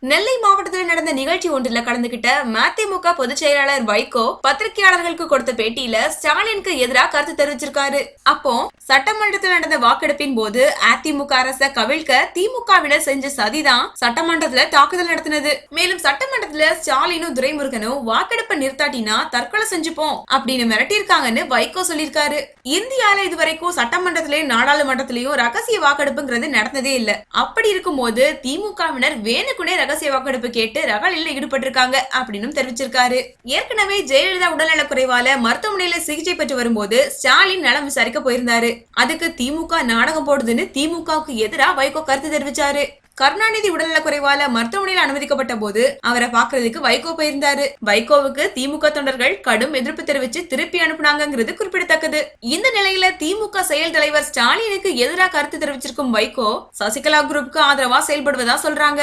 நெல்லை மாவட்டத்தில் நடந்த நிகழ்ச்சி ஒன்றில் கலந்துகிட்ட மதிமுக பொதுச் செயலாளர் வைகோ பத்திரிகையாளர்களுக்கு கொடுத்த பேட்டியில ஸ்டாலினுக்கு எதிராக கருத்து தெரிவிச்சிருக்காரு. அப்போ சட்டமன்றத்தில் நடந்த வாக்கெடுப்பின் போது அதிமுக அரச கவிழ்க்க திமுகவினர் செஞ்ச சதிதான் சட்டமன்றத்துல தாக்குதல் நடத்தினது. மேலும் சட்டமன்றத்துல ஸ்டாலினும் துரைமுருகனும் வாக்கெடுப்பை நிறுத்தாட்டினா தற்கொலை செஞ்சுப்போம் அப்படின்னு மிரட்டியிருக்காங்கன்னு வைகோ சொல்லியிருக்காரு. இந்தியால இதுவரைக்கும் சட்டமன்றத்திலயும் நாடாளுமன்றத்திலயும் ரகசிய வாக்கெடுப்புங்கிறது நடந்ததே இல்ல. அப்படி இருக்கும்போது திமுகவினர் வேணுக்குனே ரகசிய வாக்கெடுப்பு கேட்டு ரகளில் ஈடுபட்டிருக்காங்க அப்படின்னு தெரிவிச்சிருக்காரு. ஏற்கனவே ஜெயலலிதா உடல்நலக் குறைவால மருத்துவமனையில சிகிச்சை பெற்று வரும்போது ஸ்டாலின் நலம் விசாரிக்க போயிருந்தாரு. அதுக்கு திமுக நாடகம் போடுதுன்னு திமுகவுக்கு எதிராக வைகோ கருத்து தெரிவிச்சாரு. கருணாநிதி உடல்நலக் குறைவால மருத்துவமனையில் அனுமதிக்கப்பட்ட போது அவரை பாக்குறதுக்கு வைகோ போயிருந்தாரு. வைகோவுக்கு திமுக தொண்டர்கள் கடும் எதிர்ப்பு தெரிவிச்சு திருப்பி அனுப்புனாங்கிறது குறிப்பிடத்தக்கது. இந்த நிலையில திமுக செயல் தலைவர் ஸ்டாலினுக்கு எதிராக கருத்து தெரிவிச்சிருக்கும் வைகோ சசிகலா குரூப்புக்கு ஆதரவா செயல்படுவதா சொல்றாங்க.